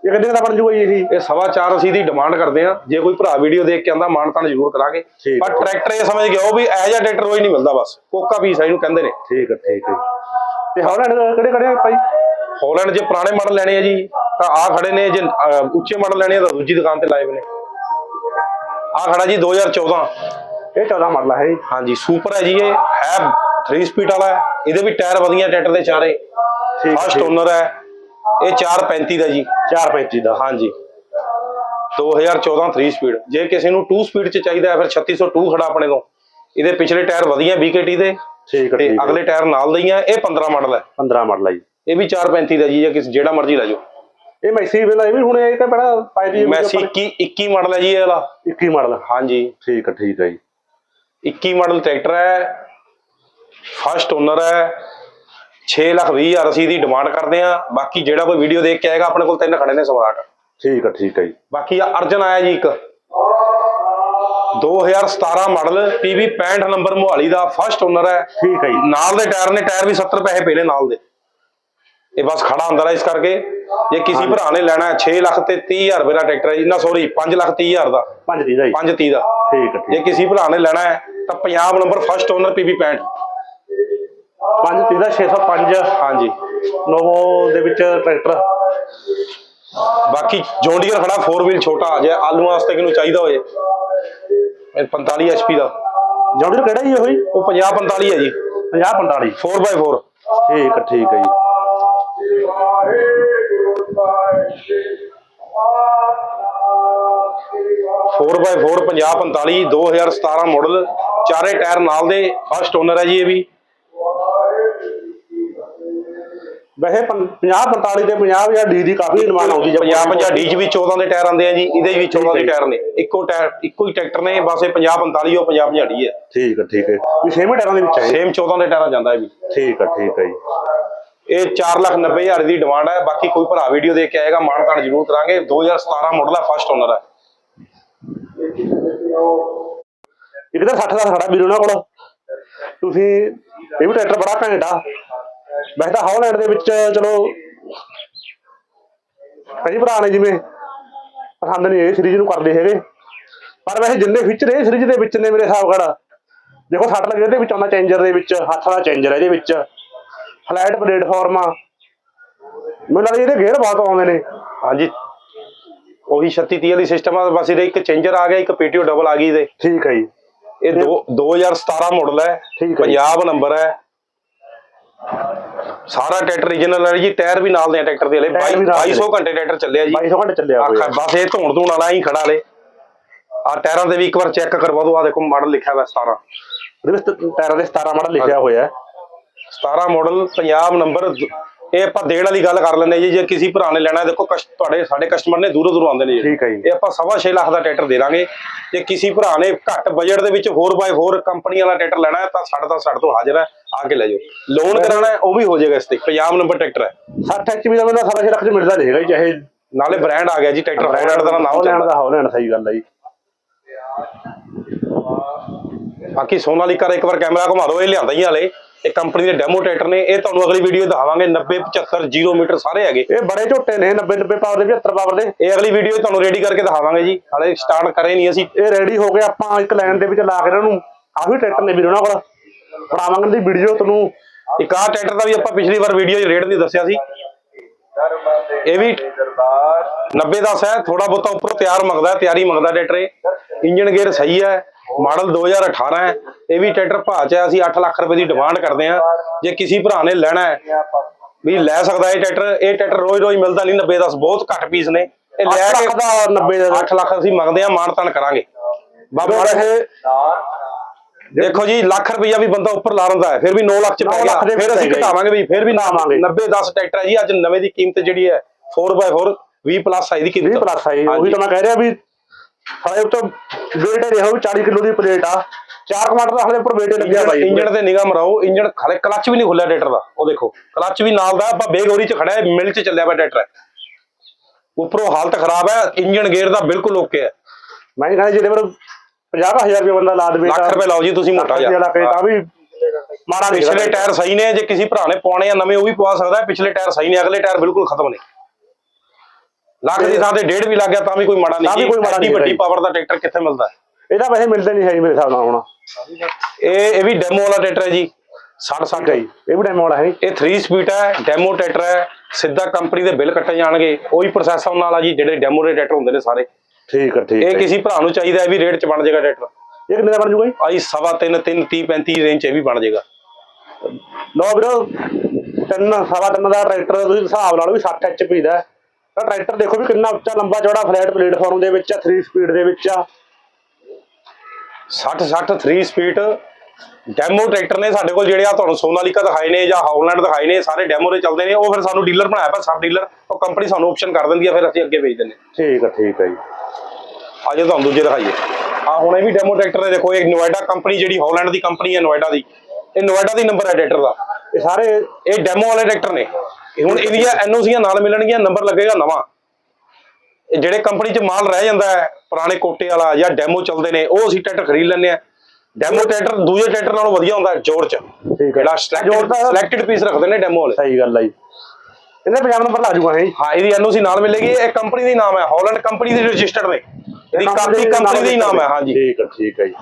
ਇਹ ਕਿੰਨੇ ਦਾ ਬਣ ਜੂਗਾ ਜੀ ਇਹ? ਸਵਾ ਚਾਰ ਅਸੀਂ ਦੀ ਡਿਮਾਂਡ ਕਰਦੇ ਆ ਜੇ ਕੋਈ ਭਰਾ ਵੀਡੀਓ ਦੇਖ ਕੇ ਆਂਦਾ ਮਾਨ ਤਾਨ ਜ਼ਰੂਰ ਕਰਾਂਗੇ। ਪਰ। ਟਰੈਕਟਰ ਇਹ ਸਮਝ ਗਿਆ ਉਹ ਵੀ ਇਹੋ ਜਿਹਾ ਟਰੈਕਟਰ ਰੋਜ਼ ਨਹੀਂ ਮਿਲਦਾ ਬਸ। ਕੋਕਾ ਪੀਸ ਇਹਨੂੰ ਕਹਿੰਦੇ ਨੇ। ਠੀਕ ਹੈ ਠੀਕ ਹੈ। ਤੇ ਹਾਲੈਂਡ ਕਿਹੜੇ ਕਿਹੜੇ ਆ ਭਾਈ? ਹਾਲੈਂਡ ਜੇ ਪੁਰਾਣੇ ਮਾਡਲ ਲੈਣੇ ਆ ਜੀ ਤਾਂ ਆ ਖੜੇ ਨੇ ਜੇ ਉੱਚੇ ਮਾਡਲ ਲੈਣੇ ਆ ਤਾਂ ਦੂਜੀ ਦੁਕਾਨ ਤੇ ਹੋਏ ਨੇ। ਆ ਖੜਾ ਜੀ 2014 ਇਹ 14 ਮਾਡਲ ਹੈ ਜੀ। ਹਾਂਜੀ ਸੁਪਰ ਹੈ ਜੀ ਇਹ। ਹੈ 3 ਸਪੀਡ ਵਾਲਾ ਹੈ। ਇਹਦੇ ਵੀ ਟਾਇਰ ਵਧੀਆ ਟਰੈਕਟਰ ਦੇ ਚਾਰੇ। ਠੀਕ ਫਸਟ ਓਨਰ ਹੈ। ਇਹ 435 ਦਾ ਜੀ। 435 ਦਾ। ਹਾਂਜੀ। 2014 3 ਸਪੀਡ ਜੇ ਕਿਸੇ ਨੂੰ 2 ਸਪੀਡ ਚ ਚਾਹੀਦਾ ਹੈ ਫਿਰ 3602 ਖੜਾ ਆਪਣੇ ਤੋਂ। ਇਹਦੇ ਪਿਛਲੇ ਟਾਇਰ ਵਧੀਆ BKT ਦੇ। ਠੀਕ ਹੈ ਤੇ ਅਗਲੇ ਟਾਇਰ ਨਾਲ ਦੇ ਹੀ ਆ। ਇਹ 15 ਮਾਡਲ ਹੈ। 15 ਮਾਡਲ ਹੈ ਜੀ। ਇਹ ਵੀ 435 ਦਾ ਜੀ ਜੇ ਕਿਸ ਜਿਹੜਾ ਮਰਜ਼ੀ ਲੈ ਜਾਓ। ਇਹ ਮੈਸੀ ਵੇਲਾ ਇਹ ਵੀ ਹੁਣ ਇਹ ਤਾਂ ਬੜਾ ਪਾਈ ਦੀ ਮੈਸੀ 21 21 ਮਾਡਲ ਹੈ ਜੀ ਇਹ ਵਾਲਾ। 21 ਮਾਡਲ ਹਾਂਜੀ। ਠੀਕ ਹੈ ਠੀਕ ਹੈ ਜੀ। 21 ਮਾਡਲ ਟਰੈਕਟਰ ਹੈ। ਫਸਟ ਓਨਰ ਹੈ। 6 ਲੱਖ 20 ਹਜ਼ਾਰ ਅਸੀਂ ਦੀ ਡਿਮਾਂਡ ਕਰਦੇ ਆ ਬਾਕੀ ਜਿਹੜਾ ਕੋਈ ਵੀਡੀਓ ਦੇਖ ਕੇ ਆਏਗਾ ਆਪਣੇ ਕੋਲ ਤਿੰਨ ਖੜੇ ਨੇ ਸਮਾਰਟ ਠੀਕ ਹੈ ਠੀਕ ਹੈ ਜੀ। ਬਾਕੀ ਆ ਅਰਜਨ ਆਇਆ ਜੀ ਇੱਕ। 2017 ਮਾਡਲ PV 65 ਨੰਬਰ ਮੋਹਾਲੀ ਦਾ ਫਸਟ ਓਨਰ ਹੈ। ਠੀਕ ਹੈ ਜੀ। ਨਾਲ ਦੇ ਟਾਇਰ ਨੇ ਟਾਇਰ ਵੀ 70 ਪੈਸੇ ਪਏ ਨੇ ਨਾਲ ਦੇ। ਇਹ ਬਸ ਖੜਾ ਅੰਦਰ ਹੈ ਇਸ ਕਰਕੇ। ਜੇ ਕਿਸੇ ਭਰਾ ਨੇ ਲੈਣਾ ਹੈ 6 ਲੱਖ ਤੇ 30 ਹਜ਼ਾਰ ਰੁਪਏ ਦਾ ਟਰੈਕਟਰ ਹੈ ਜੀ ਨਾ ਸੌਰੀ 5 ਲੱਖ 30 ਹਜ਼ਾਰ ਦਾ। 5 ਦੀ ਦਾ ਜੀ 5 30 ਦਾ। ਠੀਕ ਹੈ ਜੇ ਕਿਸੇ ਭਰਾ ਨੇ ਲੈਣਾ ਹੈ ਤਾਂ Punjab number first owner PV 65 5 ਦੀ ਦਾ 605 ਹਾਂਜੀ। ਨੋਵੋ ਦੇ ਵਿੱਚ ਟਰੈਕਟਰ। ਬਾਕੀ ਜੌਂਡੀਅਰ ਖੜਾ 4 ਵੀਲ ਛੋਟਾ ਜੇ ਆਲੂਆਂ ਵਾਸਤੇ ਕਿਨੂੰ ਚਾਹੀਦਾ ਹੋਏ। ਇਹ 45 HP ਦਾ। ਜੌਂਡੀਅਰ ਕਿਹੜਾ ਜੀ ਹੋਈ? ਉਹ 50 45 ਹੈ ਜੀ। 50 45 4x4 ਠੀਕ ਠੀਕ ਹੈ ਜੀ। 4x4 50 45 2017 ਮਾਡਲ ਚਾਰੇ ਟਾਇਰ ਨਾਲ ਦੇ ਫਸਟ ਓਨਰ ਹੈ ਜੀ ਇਹ ਵੀ। ਵੈਸੇ 50 45 ਤੇ 50 ਜਾਂ ਡੀ ਦੀ ਕਾਫੀ ਡਿਮਾਂਡ ਆਉਂਦੀ ਹੈ 50 50 ਡੀ ਚ ਵੀ 14 ਦੇ ਟਾਇਰ ਆਉਂਦੇ ਆ ਜੀ ਇਹਦੇ ਵੀ 14 ਦੇ। ਟਾਇਰ ਨੇ। ਇੱਕੋ ਟਾਇਰ ਇੱਕੋ ਹੀ ਟਰੈਕਟਰ ਨੇ ਬਸ ਇਹ 50 45 ਉਹ 50 50 ਡੀ ਹੈ। ਠੀਕ ਹੈ ਠੀਕ ਹੈ। ਵੀ ਛੇਵੇਂ ਟਾਇਰਾਂ ਦੇ ਵਿੱਚ ਹੈ ਸੇਮ 14 ਦੇ ਟਾਇਰਾਂ ਜਾਂਦਾ ਹੈ ਵੀ ਠੀਕ ਹੈ ਠੀਕ ਹੈ ਜੀ। ਇਹ 4 ਲੱਖ 90 ਹਜ਼ਾਰ ਦੀ ਡਿਮਾਂਡ ਹੈ ਬਾਕੀ ਕੋਈ ਭਰਾ ਵੀਡੀਓ ਦੇਖ ਕੇ ਆਏਗਾ, ਮਾਣ ਤਾਣ ਜ਼ਰੂਰ ਕਰਾਂਗੇ। 2017 ਮਾਡਲ ਹੈ ਫਸਟ ਓਨਰ ਹੈ ਇੱਕ ਤਾਂ 60 ਦਾ ਖੜਾ ਵੀਰ ਉਹਨਾਂ ਕੋਲ। ਤੁਸੀਂ, ਇਹ ਵੀ ਟਰੈਕਟਰ ਬੜਾ ਘੈਂਟ ਵੈਸੇ ਤਾਂ ਹਾਲੈਂਡ ਦੇ ਵਿੱਚ ਚਲੋ, ਕਈ ਭਰਾ ਨੇ ਜਿਵੇਂ, ਪਸੰਦ ਨਹੀਂ, ਇਹ ਸੀਰੀਜ਼ ਨੂੰ ਕਰਦੇ ਹੈਗੇ। ਪਰ ਵੈਸੇ ਜਿੰਨੇ ਫੀਚਰ ਇਹ ਸੀਰੀਜ਼ ਦੇ ਵਿੱਚ ਨੇ ਮੇਰੇ ਹਿਸਾਬ ਨਾਲ, ਦੇਖੋ ਸੱਟ ਲੱਗੇ ਇਹਦੇ ਵਿੱਚ ਆਉਂਦਾ ਚੇਂਜਰ ਦੇ ਵਿੱਚ ਹੱਥ ਦਾ ਚੇਂਜਰ ਇਹਦੇ ਵਿੱਚ। ਫਲੈਟ ਪਲੇਟਫਾਰਮ ਆ। ਮੈਨੂੰ ਲੱਗਦਾ ਇਹਦੇ ਗੇਅਰ ਬਹੁਤ ਆਉਂਦੇ ਨੇ। ਹਾਂਜੀ। ਉਹੀ 36 30 ਵਾਲੀ ਸਿਸਟਮ ਆ ਬਸ ਇਹਦੇ ਇੱਕ ਚੇਂਜਰ ਆ ਗਿਆ ਇੱਕ ਪੀਟੀਓ ਡਬਲ ਆ ਗਈ ਇਹਦੇ। ਠੀਕ ਹੈ ਜੀ। ਇਹ ਦੋ 2017 ਮਾਡਲ ਹੈ ਠੀਕ ਹੈ ਜੀ। ਪੰਜਾਬ ਨੰਬਰ ਹੈ ਸਾਰਾ ਟਰੈਕਟਰ ਰੀਜਨਲ ਹੈ ਜੀ ਟਾਇਰ ਵੀ ਨਾਲ ਦੇ ਟਰੈਕਟਰ ਦੇ ਹਲੇ। ਟਾਇਰ ਵੀ ਨਾਲ ਦੇ 2200 ਘੰਟੇ ਟਰੈਕਟਰ ਚੱਲਿਆ ਜੀ। 2200 ਘੰਟੇ ਚੱਲਿਆ ਬਸ ਇਹ ਧੋਣ ਧੋਣ ਵਾਲਾ ਹੀ ਖੜਾ ਲੇ ਆ ਟਾਇਰਾਂ ਦੇ ਵੀ ਇੱਕ ਵਾਰ ਚੈੱਕ ਕਰਵਾ ਦਿਓ ਆ ਦੇਖੋ ਮਾਡਲ ਲਿਖਿਆ ਹੋਇਆ 17 ਇਹਦੇ ਵਿੱਚ ਟਾਇਰਾਂ ਦੇ 17 ਮਾਡਲ ਲਿਖਿਆ ਹੋਇਆ। ਹੈ 17 ਮਾਡਲ ਪੰਜਾਬ ਨੰਬਰ ਇਹ ਆਪਾਂ ਦੇਣ ਵਾਲੀ ਗੱਲ ਕਰ ਲੈਂਦੇ ਜੀ ਜੇ ਕਿਸੇ ਭਰਾ ਨੇ ਲੈਣਾ ਦੇਖੋ ਤੁਹਾਡੇ ਸਾਡੇ ਕਸਟਮਰ ਨੇ ਦੂਰੋਂ ਦੂਰੋਂ ਆਉਂਦੇ ਨੇ ਜੀ। ਇਹ ਆਪਾਂ ਸਵਾ ਛੇ ਲੱਖ ਦਾ ਟਰੈਕਟਰ ਦੇ ਦਾਂਗੇ। ਜੇ ਕਿਸੇ ਭਰਾ ਨੇ ਘੱਟ ਬਜਟ ਦੇ ਵਿੱਚ 4x4 ਕੰਪਨੀ ਵਾਲਾ ਟਰੈਕਟਰ ਲੈਣਾ ਹੈ ਤਾਂ ਸਾਡਾ ਤਾਂ ਸਾਡੇ ਤੋਂ ਹਾਜ਼ਰ ਹੈ ਆ ਕੇ ਲੈ ਜਾਓ। ਲੋਨ ਕਰਾਉਣਾ ਹੈ ਉਹ ਵੀ ਹੋ ਜਾਏਗਾ ਇਸ ਤੇ ਪੰਜਾਬ ਨੰਬਰ ਟਰੈਕਟਰ ਹੈ। 60 ਐਚਪੀ ਦਾ ਮੈਨੂੰ ਸਾਰਾ ਲੱਖ ਚ ਮਿਲਦਾ ਨਹੀਂ ਹੈਗਾ ਜੀ ਚਾਹੇ ਨਾਲੇ ਬ੍ਰਾਂਡ ਆ ਗਿਆ ਜੀ ਟਰੈਕਟਰ ਹੌਲੈਂਡ ਦਾ ਨਾਮ ਚੱਲਦਾ। ਦਾ ਹੌਲੈਂਡ ਸਹੀ ਗੱਲ ਹੈ ਜੀ। ਬਾਕੀ ਸੋਨਾਲੀਕਾ ਦਾ ਇੱਕ ਵਾਰ ਕੈਮਰਾ ਘੁਮਾ ਦਿਓ ਇਹ ਲਿਆਂਦਾ ਹੀ ਹਾਲੇ। ਇਹ ਕੰਪਨੀ ਦੇ ਡੈਮੋ ਟਰੈਕਟਰ ਨੇ ਇਹ ਤੁਹਾਨੂੰ ਅਗਲੀ ਵੀਡੀਓ ਦਿਖਾਵਾਂਗੇ 90 75 0 ਮੀਟਰ ਸਾਰੇ ਹੈਗੇ। ਇਹ ਬੜੇ ਝੋਟੇ ਨੇ 90 90 ਪਾਵਰ ਦੇ 75 ਪਾਵਰ ਦੇ। ਇਹ ਅਗਲੀ ਵੀਡੀਓ ਤੁਹਾਨੂੰ ਰੈਡੀ ਕਰਕੇ ਦਿਖਾਵਾਂਗੇ ਜੀ ਹਾਲੇ ਸਟਾਰਟ ਕਰੇ ਨਹੀਂ ਅਸੀਂ। ਇਹ ਰੈਡੀ ਹੋ ਗਏ ਆਪਾਂ ਇੱਕ ਲਾਈਨ ਦੇ ਵਿੱਚ ਲਾ ਕੇ ਇਹਨਾਂ ਨੂੰ ਕਾਫੀ ਟਰੈਕਟਰ ਨੇ ਵੀਰ ਉਹਨਾਂ ਕੋਲ। ਬਣਾਵਾਂਗੇ ਦੀ ਵੀਡੀਓ ਤੁਹਾਨੂੰ। ਇੱਕ ਆਹ ਟਰੈਕਟਰ ਦਾ ਵੀ ਆਪਾਂ ਪਿਛਲੀ ਵਾਰ ਵੀਡੀਓ 'ਚ ਰੇਟ ਨਹੀਂ ਦੱਸਿਆ ਸੀ। ਇਹ ਵੀ 90 10 ਹੈ ਥੋੜਾ ਬਹੁਤਾ ਉੱਪਰੋਂ ਤਿਆਰ ਮੰਗਦਾ ਹੈ, ਤਿਆਰੀ ਮੰਗਦਾ ਟਰੈਕਟਰ ਇਹ। ਇੰਜਨ ਗੇਅਰ ਸਹੀ ਹੈ ਮਾਡਲ 2018 ਹੈ। ਇਹ ਵੀ ਟਰੈਕਟਰ ਭਾਅ 'ਚ ਹੈ ਅਸੀਂ 8 ਲੱਖ ਰੁਪਏ ਦੀ ਡਿਮਾਂਡ ਕਰਦੇ ਹਾਂ। ਜੇ ਕਿਸੇ ਭਰਾ ਨੇ ਲੈਣਾ ਹੈ ਵੀ ਲੈ ਸਕਦਾ ਇਹ ਟਰੈਕਟਰ ਇਹ ਟਰੈਕਟਰ ਰੋਜ਼ ਰੋਜ਼ ਮਿਲਦਾ ਨਹੀਂ 90 10 ਬਹੁਤ ਘੱਟ ਪੀਸ ਨੇ। ਇਹ ਲੈ 8 ਕੇ ਲੱਖ ਦਾ 90 ਦਾ। 8 ਲੱਖ ਅਸੀਂ ਮੰਗਦੇ ਮਾਣ ਤਾਣ ਕਰਾਂਗੇ। ਬਾਬਾ ਬਾਬਾ ਇਹ ਦੇਖੋ ਜੀ ਲੱਖ ਰੁਪਈਆ ਵੀ ਬੰਦਾ ਉੱਪਰ ਲਾ ਰੰਦਾ ਹੈ ਫਿਰ ਵੀ 9 ਲੱਖ ਚ ਪੈ ਗਿਆ ਫਿਰ ਅਸੀਂ ਘਟਾਵਾਂਗੇ ਵੀ ਫਿਰ ਵੀ ਘਟਾਵਾਂਗੇ। 90 10 ਟਰੈਕਟਰ ਹੈ ਜੀ ਅੱਜ ਨਵੇਂ ਦੀ ਕੀਮਤ ਜਿਹੜੀ ਹੈ 4x4 20 ਪਲੱਸ ਆਈ ਦੀ ਕੀਮਤ। 20 ਪਲੱਸ ਆਈ ਉਹੀ ਤਾਂ ਮੈਂ ਕਹਿ ਰਿਹਾ ਵੀ ਹਾਲੇ ਉੱਤੇ ਵੇਟ ਰਿਹਾ ਵੀ 40 ਕਿਲੋ ਦੀ ਪਲੇਟ ਆ। 4 ਕਮਾਂਡਰ ਦਾ ਹਾਲੇ ਉੱਪਰ ਵੇਟ ਲੱਗਿਆ ਬਾਈ। ਇੰਜਣ ਤੇ ਨਿਗਾਹ ਮਰਾਓ ਇੰਜਣ ਖਾਲੇ ਕਲੱਚ ਵੀ ਨਹੀਂ ਖੁੱਲਿਆ ਟਰੈਕਟਰ ਦਾ ਉਹ ਦੇਖੋ। ਕਲੱਚ ਵੀ ਨਾਲ ਦਾ ਆਪਾਂ ਬੇਗੌਰੀ ਚ ਖੜਾ ਹੈ ਮਿਲ ਚ ਚੱਲਿਆ ਪਿਆ ਟਰੈਕਟਰ ਹੈ। ਉੱਪਰੋਂ ਹਾਲਤ ਖਰਾਬ ਹੈ ਇੰਜਣ ਗੇਅਰ ਦਾ ਬਿਲਕੁਲ ਓਕੇ ਹੈ। ਮੈਂ ਕਹਿੰਦਾ ਜਿਹੜੇ ਪਰ 50000 ਰੁਪਏ ਬੰਦਾ ਲਾ ਦੇਵੇ ਲੱਖ ਰੁਪਏ ਲਾਓ ਜੀ ਤੁਸੀਂ ਮੋਟਾ ਜਿਹਾ ਤਾਂ ਵੀ ਮਾੜਾ ਨਹੀਂ ਪਿਛਲੇ ਟਾਇਰ ਸਹੀ ਨੇ ਜੇ ਕਿਸੇ ਭਰਾ ਨੇ ਪਾਉਣੇ ਆ ਨਵੇਂ ਉਹ ਵੀ ਪਵਾ ਸਕਦਾ ਪਿਛਲੇ ਟਾਇਰ ਸਹੀ ਨੇ ਅਗਲੇ ਟਾਇਰ ਬਿਲਕੁਲ ਖਤਮ ਨੇ। ਲੱਖ ਦੀ ਥਾਂ ਤੇ ਡੇਢ ਵੀ ਲੱਗ ਗਿਆ ਤਾਂ ਵੀ ਕੋਈ ਮਾੜਾ ਤਾਂ ਨਹੀਂ ਵੀ ਜੀ ਕੋਈ ਮਾੜਾ ਨਹੀਂ ਵੱਡੀ। ਪਾਵਰ ਦਾ ਟਰੈਕਟਰ ਕਿੱਥੇ ਮਿਲਦਾ? ਇਹਦਾ ਵੈਸੇ ਮਿਲਦਾ ਨਹੀਂ ਹੈ ਮੇਰੇ ਹਿਸਾਬ ਨਾਲ ਹੁਣ। ਇਹ ਇਹ ਵੀ ਡੈਮੋ ਵਾਲਾ ਟਰੈਕਟਰ ਹੈ ਜੀ 60 60 ਠੀਕ ਹੈ ਇਹ ਵੀ ਡੈਮੋ ਵਾਲਾ ਹੈ ਇਹ 3 ਸਪੀਡ ਹੈ ਡੈਮੋ ਟਰੈਕਟਰ ਹੈ ਸਿੱਧਾ ਕੰਪਨੀ ਦੇ ਬਿੱਲ ਕੱਟੇ ਜਾਣਗੇ ਉਹੀ ਪ੍ਰੋਸੈਸ ਉਹਨਾਂ ਵਾਲਾ ਜੀ ਜਿਹੜੇ ਡੈਮੋ ਦੇ ਟਰੈਕਟਰ ਹੁੰਦੇ ਨੇ ਸਾਰੇ। ਠੀਕ ਹੈ ਠੀਕ ਇਹ ਕਿਸੇ ਭਰਾ ਨੂੰ ਚਾਹੀਦਾ ਹੈ ਵੀ ਰੇਟ ਚ ਬਣ ਜਾਏਗਾ ਟਰੈਕਟਰ ਇਹ ਕਿੰਨੇ ਦਾ ਬਣ ਜੂਗਾ ਜੀ? ਆਈ ਸਵਾ 3 3 30 35 ਰੇਂਜ ਚ ਵੀ ਬਣ ਜਾਏਗਾ। ਲੋ ਵੀਰੋ ਤਿੰਨ ਸਵਾ ਤਿੰਨ ਦਾ ਟਰੈਕਟਰ ਤੁਸੀਂ ਹਿਸਾਬ ਲਾ ਲਓ ਵੀ 60 ਐਚਪੀ ਦਾ। ਤਾਂ ਟਰੈਕਟਰ ਦੇਖੋ ਵੀ ਕਿੰਨਾ ਉੱਚਾ ਲੰਬਾ ਚੌੜਾ ਫਲੈਟ ਪਲੇਟਫਾਰਮ ਦੇ ਵਿੱਚ ਆ 3 ਸਪੀਡ ਦੇ ਵਿੱਚ ਆ। 60 60 3 ਸਪੀਡ ਡੈਮੋ ਟਰੈਕਟਰ ਨੇ ਸਾਡੇ ਕੋਲ ਜਿਹੜੇ ਆ ਤੁਹਾਨੂੰ ਸੋਨਾਲੀਕਾ ਦਿਖਾਏ ਨੇ ਜਾਂ ਹਾਲੈਂਡ ਦਿਖਾਏ ਨੇ ਸਾਰੇ ਡੈਮੋ ਦੇ ਚੱਲਦੇ ਨੇ। ਉਹ ਫਿਰ ਸਾਨੂੰ ਡੀਲਰ ਬਣਾਇਆ ਪਿਆ ਸਬ ਡੀਲਰ ਉਹ ਕੰਪਨੀ ਸਾਨੂੰ ਆਪਸ਼ਨ ਕਰ ਦਿੰਦੀ ਆ ਫਿਰ ਅਸੀਂ ਅੱਗੇ ਵੇਚ ਦਿੰਦੇ ਠੀਕ ਹੈ ਠੀਕ ਹੈ ਜੀ। ਅੱਜ ਤੁਹਾਨੂੰ ਦੂਜੇ ਦਿਖਾਈਏ। ਆ ਹੁਣ ਇਹ ਵੀ ਡੈਮੋ ਟਰੈਕਟਰ ਨੇ ਦੇਖੋ ਇਹ ਨੋਇਡਾ ਕੰਪਨੀ ਜਿਹੜੀ ਹਾਲੈਂਡ ਦੀ ਕੰਪਨੀ ਹੈ ਨੋਇਡਾ ਦੀ। ਇਹ ਨੋਇਡਾ ਦੀ ਨੰਬਰ ਹੈ ਟਰੈਕਟਰ ਦਾ। ਇਹ ਸਾਰੇ ਇਹ ਡੈਮੋ ਵਾਲੇ ਟਰੈਕਟਰ ਨੇ। ਇਹ ਹੁਣ ਇਹਦੀਆਂ ਐਨਓਸੀਆਂ ਨਾਲ ਮਿਲਣਗੀਆਂ ਨੰਬਰ ਲੱਗੇਗਾ ਨਵਾਂ। ਇਹ ਜਿਹੜੇ ਕੰਪਨੀ 'ਚ ਮਾਲ ਰਹਿ ਜਾਂਦਾ ਹੈ ਪੁਰਾਣੇ ਕੋਟੇ ਵਾਲਾ ਜਾਂ ਡੈਮੋ ਚੱਲਦੇ ਨੇ ਉਹ ਅਸੀਂ ਟਰੈਕਟਰ ਖਰੀਦ ਲੈਂਦੇ ਆ ਡੈਮੋ ਟਰੈਕਟਰ ਦੂਜੇ ਟਰੈਕਟਰ ਨਾਲੋਂ ਵਧੀਆ ਹੁੰਦਾ ਹੈ ਜੋੜ 'ਚ। ਹੈ। ਜਿਹੜਾ ਸਿਲੈਕਟਡ ਪੀਸ ਰੱਖਦੇ ਨੇ ਡੈਮੋ ਵਾਲੇ। ਸਹੀ ਗੱਲ ਹੈ ਜੀ। ਇਹਦਾ ਪੰਜਾਬ ਨੰਬਰ ਲਾ ਜੂਗਾ ਹੈ ਜੀ ਹਾਂ ਇਹਦੀ ਐਨਓਸੀ ਨਾਲ ਮਿਲੇਗੀ। ਇਹ ਕੰਪਨੀ ਦਾ ਹੀ ਨਾਮ ਹੈ ਹਾਲੈਂਡ ਕੰਪਨੀ ਦੇ ਰਜਿਸਟਰਡ ਨੇ। ਇਹਦੀ ਕਾਪੀ ਕੰਪਨੀ ਦਾ ਹੀ ਨਾਮ ਹੈ ਹਾਂਜੀ। ਠੀਕ ਹੈ ਠੀਕ ਹੈ ਜੀ।